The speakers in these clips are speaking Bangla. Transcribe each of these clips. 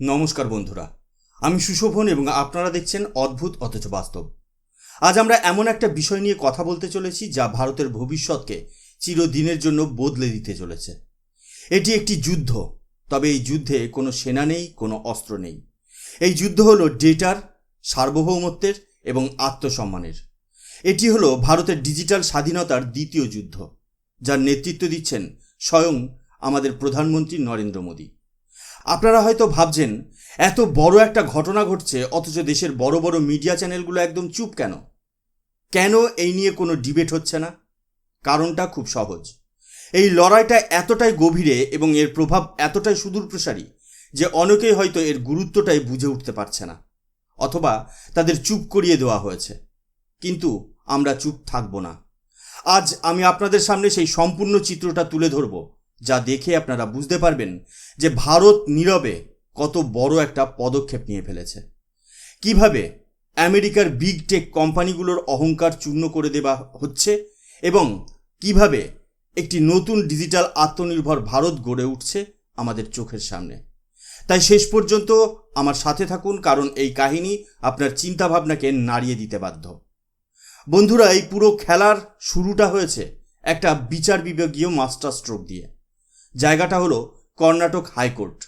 নমস্কার বন্ধুরা, আমি সুশোভন এবং আপনারা দেখছেন অদ্ভুত অথচ বাস্তব। আজ আমরা এমন একটা বিষয় নিয়ে কথা বলতে চলেছি যা ভারতের ভবিষ্যৎকে চিরদিনের জন্য বদলে দিতে চলেছে। এটি একটি যুদ্ধ, তবে এই যুদ্ধে কোনো সেনা নেই, কোনো অস্ত্র নেই। এই যুদ্ধ হলো ডেটার, সার্বভৌমত্বের এবং আত্মসম্মানের। এটি হলো ভারতের ডিজিটাল স্বাধীনতার দ্বিতীয় যুদ্ধ, যার নেতৃত্ব দিচ্ছেন স্বয়ং আমাদের প্রধানমন্ত্রী নরেন্দ্র মোদী। আপনারা হয়তো ভাবছেন, এত বড় একটা ঘটনা ঘটছে, অথচ দেশের বড় বড় মিডিয়া চ্যানেলগুলো একদম চুপ কেন? কেন এই নিয়ে কোনো ডিবেট হচ্ছে না? কারণটা খুব সহজ। এই লড়াইটা এতটাই গভীরে এবং এর প্রভাব এতটাই সুদূরপ্রসারী যে অনেকেই হয়তো এর গুরুত্বটাই বুঝে উঠতে পারছে না, অথবা তাদের চুপ করিয়ে দেওয়া হয়েছে। কিন্তু আমরা চুপ থাকব না। আজ আমি আপনাদের সামনে সেই সম্পূর্ণ চিত্রটা তুলে ধরব। যা দেখে আপনারা বুঝতে পারবেন যে ভারত নীরবে কত বড় একটা পদক্ষেপ নিয়ে ফেলেছে। কীভাবে আমেরিকার বিগ টেক কোম্পানিগুলোর অহংকার চূর্ণ করে দেওয়া হচ্ছে এবং কীভাবে একটি নতুন ডিজিটাল আত্মনির্ভর ভারত গড়ে উঠছে আমাদের চোখের সামনে। তাই শেষ পর্যন্ত আমার সাথে থাকুন, কারণ এই কাহিনী আপনার চিন্তাভাবনাকে নাড়িয়ে দিতে বাধ্য। বন্ধুরা, এই পুরো খেলার শুরুটা হয়েছে একটা বিচার বিভাগীয় মাস্টার স্ট্রোক দিয়ে। জায়গাটা হলো কর্ণাটক হাইকোর্ট।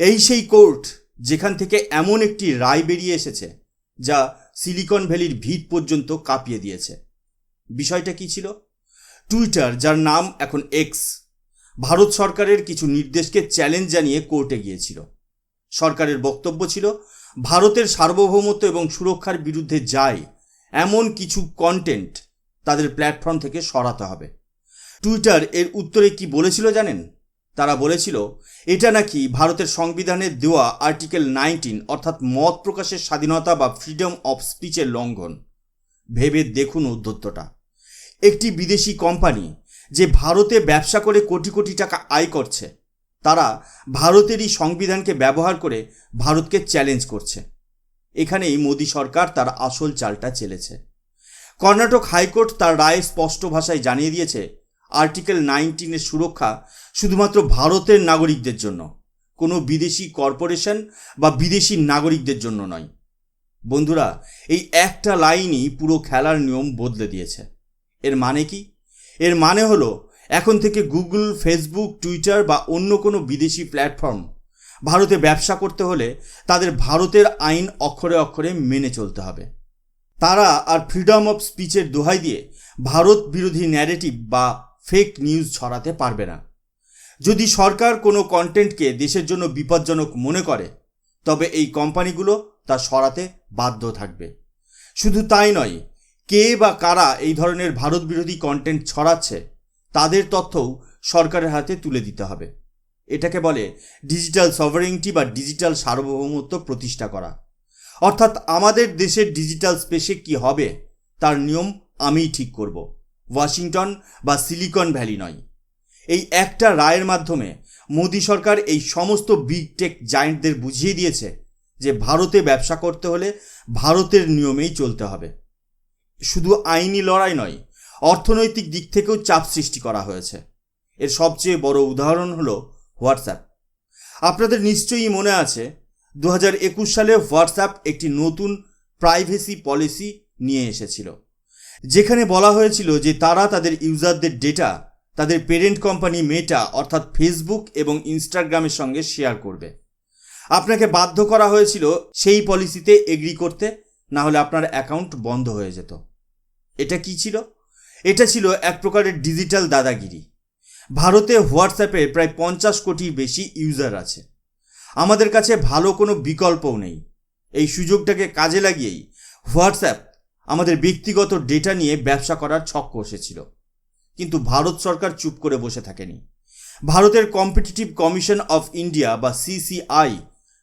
এই সেই কোর্ট যেখান থেকে এমন একটি রায় বেরিয়ে এসেছে যা সিলিকন ভ্যালির ভিত পর্যন্ত কাঁপিয়ে দিয়েছে। বিষয়টা কি ছিল? টুইটার, যার নাম এখন এক্স ভারত সরকারের কিছু নির্দেশকে চ্যালেঞ্জ জানিয়ে কোর্টে গিয়েছিল। সরকারের বক্তব্য ছিল, ভারতের সার্বভৌমত্ব এবং সুরক্ষার বিরুদ্ধে যায় এমন কিছু কন্টেন্ট তাদের প্ল্যাটফর্ম থেকে সরাতে হবে। টুইটার এর উত্তরে কি বলেছিল জানেন? তারা বলেছিল, এটা নাকি ভারতের সংবিধানে দেওয়া আর্টিকেল নাইনটিন, অর্থাৎ মত প্রকাশের স্বাধীনতা বা ফ্রিডম অফ স্পিচের লঙ্ঘন। ভেবে দেখুন উদ্ধত্তটা একটি বিদেশি কোম্পানি যে ভারতে ব্যবসা করে কোটি কোটি টাকা আয় করছে, তারা ভারতেরই সংবিধানকে ব্যবহার করে ভারতকে চ্যালেঞ্জ করছে। এখানেই মোদী সরকার তার আসল চালটা চেলেছে। কর্ণাটক হাইকোর্ট তার রায়ে স্পষ্ট ভাষায় জানিয়ে দিয়েছে আর্টিকেল নাইনটিনের সুরক্ষা শুধুমাত্র ভারতের নাগরিকদের জন্য, কোনো বিদেশি কর্পোরেশন বা বিদেশি নাগরিকদের জন্য নয়। বন্ধুরা, এই একটা লাইনই পুরো খেলার নিয়ম বদলে দিয়েছে। এর মানে কি? এর মানে হলো, এখন থেকে গুগল, ফেসবুক, টুইটার বা অন্য কোনো বিদেশি প্ল্যাটফর্ম ভারতে ব্যবসা করতে হলে তাদের ভারতের আইন অক্ষরে অক্ষরে মেনে চলতে হবে। তারা আর ফ্রিডম অফ স্পিচের দোহাই দিয়ে ভারত বিরোধী ন্যারেটিভ বা ফেক নিউজ ছড়াতে পারবে না। যদি সরকার কোনো কন্টেন্টকে দেশের জন্য বিপজ্জনক মনে করে, তবে এই কোম্পানিগুলো তা সরাতে বাধ্য থাকবে। শুধু তাই নয়, কে বা কারা এই ধরনের ভারত বিরোধী কন্টেন্ট ছড়াচ্ছে, তাদের তথ্যও সরকারের হাতে তুলে দিতে হবে। এটাকে বলে ডিজিটাল সভারিংটি বা ডিজিটাল সার্বভৌমত্ব প্রতিষ্ঠা করা। অর্থাৎ আমাদের দেশের ডিজিটাল স্পেসে কি হবে, তার নিয়ম আমিই ঠিক করব। ওয়াশিংটন বা সিলিকন ভ্যালি নয়। এই একটা রায়ের মাধ্যমে মোদী সরকার এই সমস্ত বিগ টেক জায়েন্টদের বুঝিয়ে দিয়েছে যে ভারতে ব্যবসা করতে হলে ভারতের নিয়মেই চলতে হবে। শুধু আইনি লড়াই নয়, অর্থনৈতিক দিক থেকেও চাপ সৃষ্টি করা হয়েছে। এর সবচেয়ে বড় উদাহরণ হলো হোয়াটসঅ্যাপ। আপনাদের নিশ্চয়ই মনে আছে দু সালে হোয়াটসঅ্যাপ একটি নতুন প্রাইভেসি পলিসি নিয়ে এসেছিল। যেখানে বলা হয়েছিল যে তারা তাদের ইউজারদের ডেটা, তাদের পেরেন্ট কোম্পানি মেটা, অর্থাৎ ফেসবুক এবং ইনস্টাগ্রামের সঙ্গে শেয়ার করবে। আপনাকে বাধ্য করা হয়েছিল সেই পলিসিতে এগ্রি করতে, না হলে আপনার অ্যাকাউন্ট বন্ধ হয়ে যেত। এটা কি ছিল? এটা ছিল এক প্রকারের ডিজিটাল দাদাগিরি। ভারতে হোয়াটসঅ্যাপে প্রায় পঞ্চাশ কোটির বেশি ইউজার আছে। আমাদের কাছে ভালো কোনো বিকল্পও নেই। এই সুযোগটাকে কাজে লাগিয়েই হোয়াটসঅ্যাপ আমাদের ব্যক্তিগত ডেটা নিয়ে ব্যবসা করার ছক কষেছিল কিন্তু ভারত সরকার চুপ করে বসে থাকেনি। ভারতের কম্পিটিটিভ কমিশন অফ ইন্ডিয়া বা সিসিআই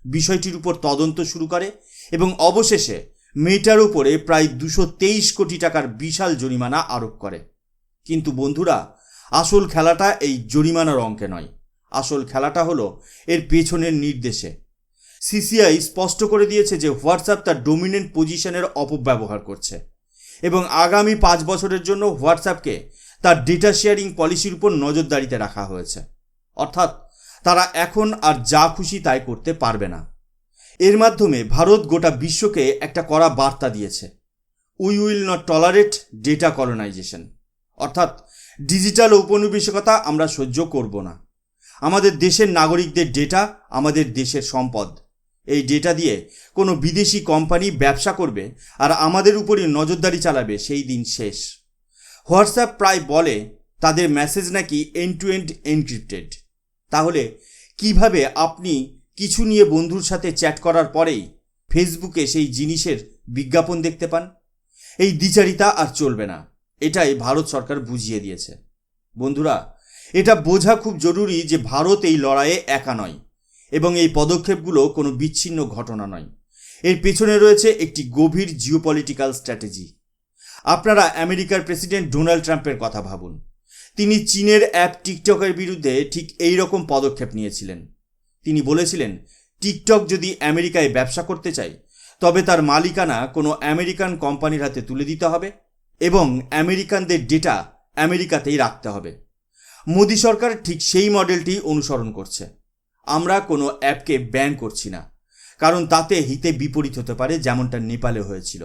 বিষয়টির উপর তদন্ত শুরু করে এবং অবশেষে মেটার উপরে প্রায় দুশো তেইশ কোটি টাকার বিশাল জরিমানা আরোপ করে। কিন্তু বন্ধুরা, আসল খেলাটা এই জরিমানার অঙ্কে নয়। আসল খেলাটা হলো এর পেছনের নির্দেশে। সিসিআই স্পষ্ট করে দিয়েছে যে হোয়াটসঅ্যাপ তার ডোমিনেন্ট পজিশনের অপব্যবহার করছে। এবং আগামী পাঁচ বছরের জন্য হোয়াটসঅ্যাপকে তার ডেটা শেয়ারিং পলিসির উপর নজরদারিতে রাখা হয়েছে। অর্থাৎ তারা এখন আর যা খুশি তাই করতে পারবে না। এর মাধ্যমে ভারত গোটা বিশ্বকে একটা কড়া বার্তা দিয়েছে। We will not tolerate data colonisation. অর্থাৎ ডিজিটাল ঔপনিবেশিকতা আমরা সহ্য করব না। আমাদের দেশের নাগরিকদের ডেটা আমাদের দেশের সম্পদ। এই ডেটা দিয়ে কোনো বিদেশি কোম্পানি ব্যবসা করবে আর আমাদের উপরই নজরদারি চালাবে সেই দিন শেষ। হোয়াটসঅ্যাপ প্রায় বলে তাদের মেসেজ নাকি এন্ড টু এন্ড এনক্রিপ্টেড তাহলে কীভাবে আপনি কিছু নিয়ে বন্ধুর সাথে চ্যাট করার পরেই ফেসবুকে সেই জিনিসের বিজ্ঞাপন দেখতে পান? এই দ্বিচারিতা আর চলবে না। এটাই ভারত সরকার বুঝিয়ে দিয়েছে। বন্ধুরা, এটা বোঝা খুব জরুরি যে ভারত এই লড়াইয়ে একা নয়। এবং এই পদক্ষেপগুলো কোনো বিচ্ছিন্ন ঘটনা নয়। এর পেছনে রয়েছে একটি গভীর জিওপলিটিক্যাল স্ট্র্যাটেজি আপনারা আমেরিকার প্রেসিডেন্ট ডোনাল্ড ট্রাম্পের কথা ভাবুন। তিনি চীনের অ্যাপ টিকটকের বিরুদ্ধে ঠিক এই রকম পদক্ষেপ নিয়েছিলেন। তিনি বলেছিলেন, টিকটক যদি আমেরিকায় ব্যবসা করতে চায়, তবে তার মালিকানা কোনো আমেরিকান কোম্পানির হাতে তুলে দিতে হবে এবং আমেরিকানদের ডেটা আমেরিকাতেই রাখতে হবে। মোদী সরকার ঠিক সেই মডেলটি অনুসরণ করছে। আমরা কোনো অ্যাপকে ব্যান করছি না, কারণ তাতে হিতে বিপরীত হতে পারে যেমনটা নেপালে হয়েছিল।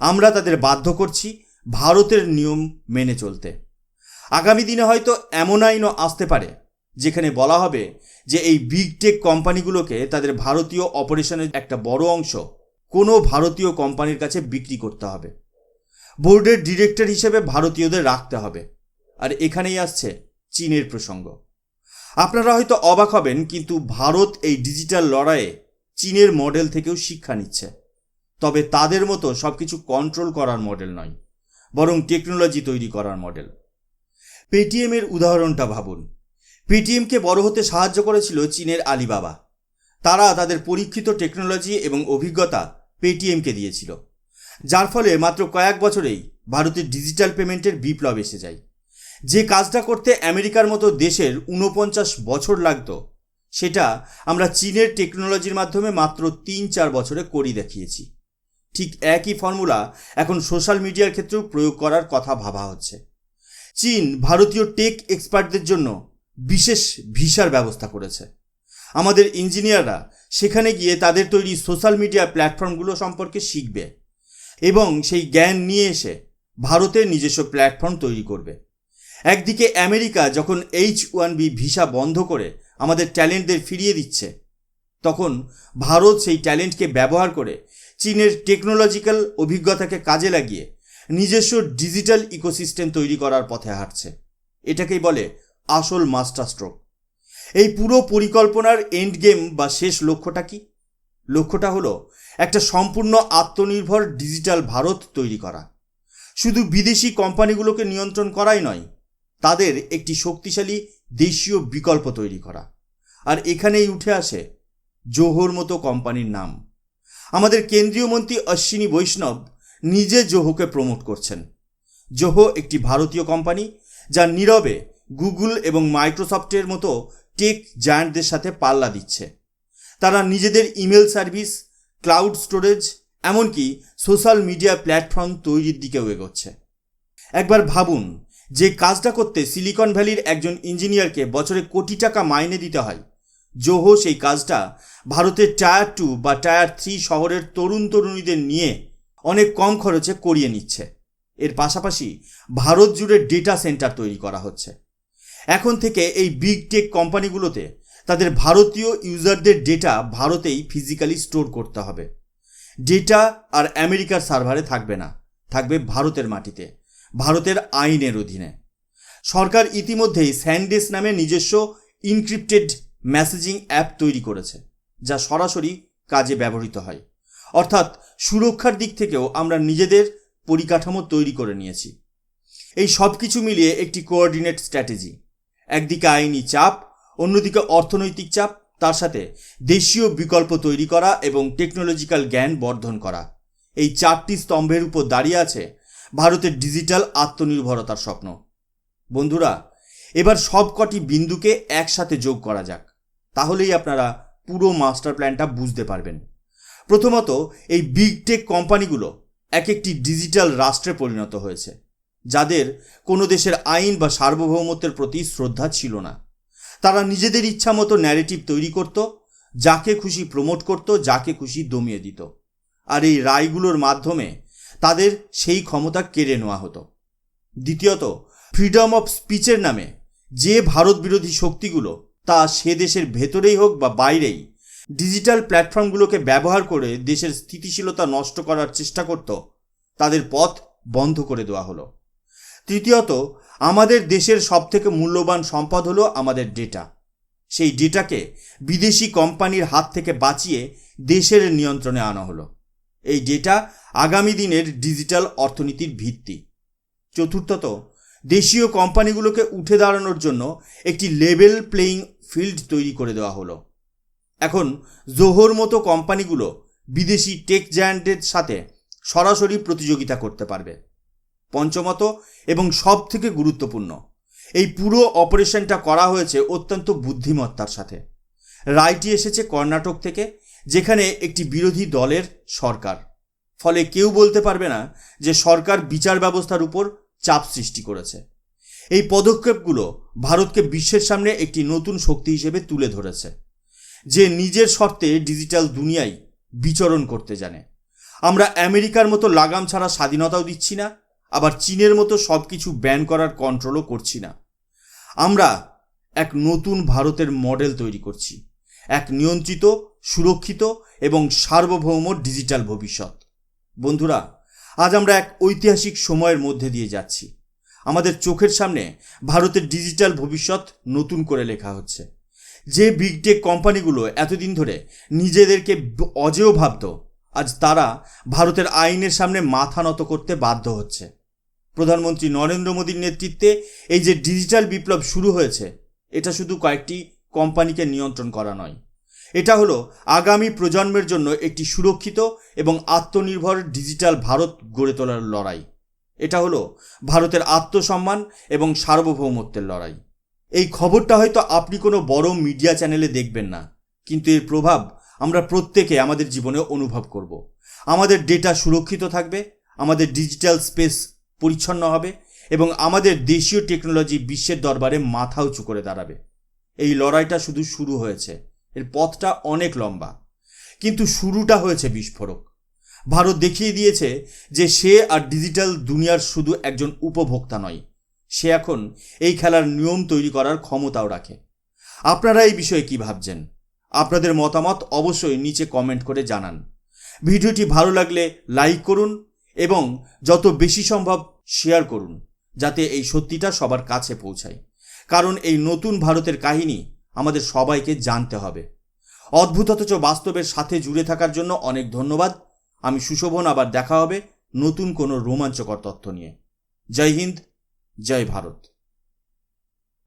আমরা তাদের বাধ্য করছি ভারতের নিয়ম মেনে চলতে। আগামী দিনে হয়তো এমন আইনও আসতে পারে, যেখানে বলা হবে যে এই বিগ টেক কোম্পানিগুলোকে তাদের ভারতীয় অপারেশনের একটা বড় অংশ কোনো ভারতীয় কোম্পানির কাছে বিক্রি করতে হবে। বোর্ডের ডিরেক্টর হিসেবে ভারতীয়দের রাখতে হবে। আর এখানেই আসছে চীনের প্রসঙ্গ। আপনারা হয়তো অবাক হবেন, কিন্তু ভারত এই ডিজিটাল লড়াইয়ে চীনের মডেল থেকেও শিক্ষা নিচ্ছে। তবে তাদের মতো সব কিছু কন্ট্রোল করার মডেল নয়, বরং টেকনোলজি তৈরি করার মডেল। পেটিএমের উদাহরণটা ভাবুন। পেটিএমকে বড় হতে সাহায্য করেছিল চীনের আলিবাবা তারা তাদের পরীক্ষিত টেকনোলজি এবং অভিজ্ঞতা পেটিএমকে দিয়েছিল, যার ফলে মাত্র কয়েক বছরেই ভারতের ডিজিটাল পেমেন্টের বিপ্লব এসে যায়। যে কাজটা করতে আমেরিকার মতো দেশের ঊনপঞ্চাশ বছর লাগত, সেটা আমরা চীনের টেকনোলজির মাধ্যমে মাত্র তিন চার বছরে করি দেখিয়েছি। ঠিক একই ফর্মুলা এখন সোশ্যাল মিডিয়ার ক্ষেত্রেও প্রয়োগ করার কথা ভাবা হচ্ছে। চীন ভারতীয় টেক এক্সপার্টদের জন্য বিশেষ ভিসার ব্যবস্থা করেছে। আমাদের ইঞ্জিনিয়াররা সেখানে গিয়ে তাদের তৈরি সোশ্যাল মিডিয়া প্ল্যাটফর্মগুলো সম্পর্কে শিখবে এবং সেই জ্ঞান নিয়ে এসে ভারতের নিজস্ব প্ল্যাটফর্ম তৈরি করবে। একদিকে আমেরিকা যখন এইচ ওয়ান বি ভিসা বন্ধ করে আমাদের ট্যালেন্টদের ফিরিয়ে দিচ্ছে, তখন ভারত সেই ট্যালেন্টকে ব্যবহার করে চীনের টেকনোলজিক্যাল অভিজ্ঞতাকে কাজে লাগিয়ে নিজস্ব ডিজিটাল ইকোসিস্টেম তৈরি করার পথে হাঁটছে। এটাকেই বলে আসল মাস্টার স্ট্রোক। এই পুরো পরিকল্পনার এন্ড গেম বা শেষ লক্ষ্যটা কি? লক্ষ্যটা হলো একটা সম্পূর্ণ আত্মনির্ভর ডিজিটাল ভারত তৈরি করা। শুধু বিদেশি কোম্পানিগুলোকে নিয়ন্ত্রণ করাই নয় তাদের একটি শক্তিশালী দেশীয় বিকল্প তৈরি করা। আর এখানেই উঠে আসে জোহর মতো কোম্পানির নাম। আমাদের কেন্দ্রীয় মন্ত্রী অশ্বিনী বৈষ্ণব নিজে জোহোকে প্রমোট করছেন। জোহো একটি ভারতীয় কোম্পানি, যা নীরবে গুগল এবং মাইক্রোসফটের মতো টেক জায়ান্টদের সাথে পাল্লা দিচ্ছে। তারা নিজেদের ইমেল সার্ভিস, ক্লাউড স্টোরেজ, এমনকি সোশ্যাল মিডিয়া প্ল্যাটফর্ম তৈরির দিকেও এগোচ্ছে। একবার ভাবুন যে কাজটা করতে সিলিকন ভ্যালির একজন ইঞ্জিনিয়ারকে বছরে কোটি টাকা মাইনে দিতে হয়। জোহো সেই কাজটা ভারতের টায়ার টু বা টায়ার থ্রি শহরের তরুণ তরুণীদের নিয়ে অনেক কম খরচে করিয়ে নিচ্ছে। এর পাশাপাশি ভারত জুড়ে ডেটা সেন্টার তৈরি করা হচ্ছে। এখন থেকে এই বিগ টেক কোম্পানিগুলোতে তাদের ভারতীয় ইউজারদের ডেটা ভারতেই ফিজিক্যালি স্টোর করতে হবে। ডেটা আর আমেরিকার সার্ভারে থাকবে না, থাকবে ভারতের মাটিতে। ভারতের আইনের অধীনে। সরকার ইতিমধ্যেই স্যান্ডেস নামে নিজস্ব ইনক্রিপ্টেড মেসেজিং অ্যাপ তৈরি করেছে, যা সরাসরি কাজে ব্যবহৃত হয়। অর্থাৎ সুরক্ষার দিক থেকেও আমরা নিজেদের পরিকাঠামো তৈরি করে নিয়েছি। এই সব কিছু মিলিয়ে একটি কোঅর্ডিনেট স্ট্র্যাটেজি। একদিকে আইনি চাপ, অন্যদিকে অর্থনৈতিক চাপ, তার সাথে দেশীয় বিকল্প তৈরি করা এবং টেকনোলজিক্যাল জ্ঞান বর্ধন করা। এই চারটি স্তম্ভের উপর দাঁড়িয়ে আছে ভারতের ডিজিটাল আত্মনির্ভরতার স্বপ্ন। বন্ধুরা, এবার সব কটি বিন্দুকে একসাথে যোগ করা যাক। তাহলেই আপনারা পুরো মাস্টার প্ল্যানটা বুঝতে পারবেন। প্রথমত, এই বিগ টেক কোম্পানিগুলো এক একটি ডিজিটাল রাষ্ট্রে পরিণত হয়েছে, যাদের কোনো দেশের আইন বা সার্বভৌমত্বের প্রতি শ্রদ্ধা ছিল না। তারা নিজেদের ইচ্ছা মতো ন্যারেটিভ তৈরি করত, যাকে খুশি প্রমোট করত, যাকে খুশি দমিয়ে দিত। আর এই রায়গুলোর মাধ্যমে তাদের সেই ক্ষমতা কেড়ে নেওয়া হতো। দ্বিতীয়ত ফ্রিডম অফ স্পিচের নামে যে ভারত বিরোধী শক্তিগুলো তা সে দেশের ভেতরেই হোক বা বাইরেই ডিজিটাল প্ল্যাটফর্মগুলোকে ব্যবহার করে দেশের স্থিতিশীলতা নষ্ট করার চেষ্টা করত, তাদের পথ বন্ধ করে দেওয়া হলো। তৃতীয়ত, আমাদের দেশের সবথেকে মূল্যবান সম্পদ হলো আমাদের ডেটা সেই ডেটাকে বিদেশি কোম্পানির হাত থেকে বাঁচিয়ে দেশের নিয়ন্ত্রণে আনা হলো। এই ডেটা আগামী দিনের ডিজিটাল অর্থনীতির ভিত্তি। চতুর্থত, দেশীয় কোম্পানিগুলোকে উঠে দাঁড়ানোর জন্য একটি লেভেল প্লেয়িং ফিল্ড তৈরি করে দেওয়া হলো। এখন, জোহর মতো কোম্পানিগুলো বিদেশি টেক জায়ান্টের সাথে সরাসরি প্রতিযোগিতা করতে পারবে। পঞ্চমত এবং সব থেকে গুরুত্বপূর্ণ, এই পুরো অপারেশনটা করা হয়েছে অত্যন্ত বুদ্ধিমত্তার সাথে। রায়টি এসেছে কর্ণাটক থেকে যেখানে একটি বিরোধী দলের সরকার। ফলে কেউ বলতে পারবে না যে সরকার বিচার ব্যবস্থার উপর চাপ সৃষ্টি করেছে। এই পদক্ষেপগুলো ভারতকে বিশ্বের সামনে একটি নতুন শক্তি হিসেবে তুলে ধরেছে, যে নিজের শর্তে ডিজিটাল দুনিয়ায় বিচরণ করতে জানে। আমরা আমেরিকার মতো লাগাম ছাড়া স্বাধীনতাও দিচ্ছি না, আবার চীনের মতো সব কিছু ব্যান করার কন্ট্রোলও করছি না। আমরা এক নতুন ভারতের মডেল তৈরি করছি, এক নিয়ন্ত্রিত সুরক্ষিত এবং সার্বভৌম ডিজিটাল ভবিষ্যৎ। বন্ধুরা, আজ আমরা এক ঐতিহাসিক সময়ের মধ্যে দিয়ে যাচ্ছি। আমাদের চোখের সামনে ভারতের ডিজিটাল ভবিষ্যৎ নতুন করে লেখা হচ্ছে। যে বিগ টেক কোম্পানিগুলো এতদিন ধরে নিজেদেরকে অজেয় ভাবত, আজ তারা ভারতের আইনের সামনে মাথা নত করতে বাধ্য হচ্ছে। প্রধানমন্ত্রী নরেন্দ্র মোদীর নেতৃত্বে এই যে ডিজিটাল বিপ্লব শুরু হয়েছে, এটা শুধু কয়েকটি কোম্পানিকে নিয়ন্ত্রণ করা নয় এটা হলো আগামী প্রজন্মের জন্য একটি সুরক্ষিত এবং আত্মনির্ভর ডিজিটাল ভারত গড়ে তোলার লড়াই। এটা হলো ভারতের আত্মসম্মান এবং সার্বভৌমত্বের লড়াই। এই খবরটা হয়তো আপনি কোনো বড় মিডিয়া চ্যানেলে দেখবেন না, কিন্তু এর প্রভাব আমরা প্রত্যেকে আমাদের জীবনে অনুভব করব। আমাদের ডেটা সুরক্ষিত থাকবে, আমাদের ডিজিটাল স্পেস পরিচ্ছন্ন হবে এবং আমাদের দেশীয় টেকনোলজি বিশ্বের দরবারে মাথা উঁচু করে দাঁড়াবে। এই লড়াইটা শুধু শুরু হয়েছে। এর পথটা অনেক লম্বা। কিন্তু শুরুটা হয়েছে বিস্ফোরক। ভারত দেখিয়ে দিয়েছে যে সে আর ডিজিটাল দুনিয়ার শুধু একজন উপভোক্তা নয়, সে এখন এই খেলার নিয়ম তৈরি করার ক্ষমতাও রাখে। আপনারা এই বিষয়ে কি ভাবছেন? আপনাদের মতামত অবশ্যই নিচে কমেন্ট করে জানান। ভিডিওটি ভালো লাগলে লাইক করুন এবং যত বেশি সম্ভব শেয়ার করুন, যাতে এই সত্যিটা সবার কাছে পৌঁছায়। কারণ এই নতুন ভারতের কাহিনী আমাদের সবাইকে জানতে হবে। অদ্ভুত অথচ বাস্তবের সাথে জুড়ে থাকার জন্য অনেক ধন্যবাদ। আমি সুশোভন, আবার দেখা হবে নতুন কোনো রোমাঞ্চকর তথ্য নিয়ে। জয় হিন্দ, জয় ভারত।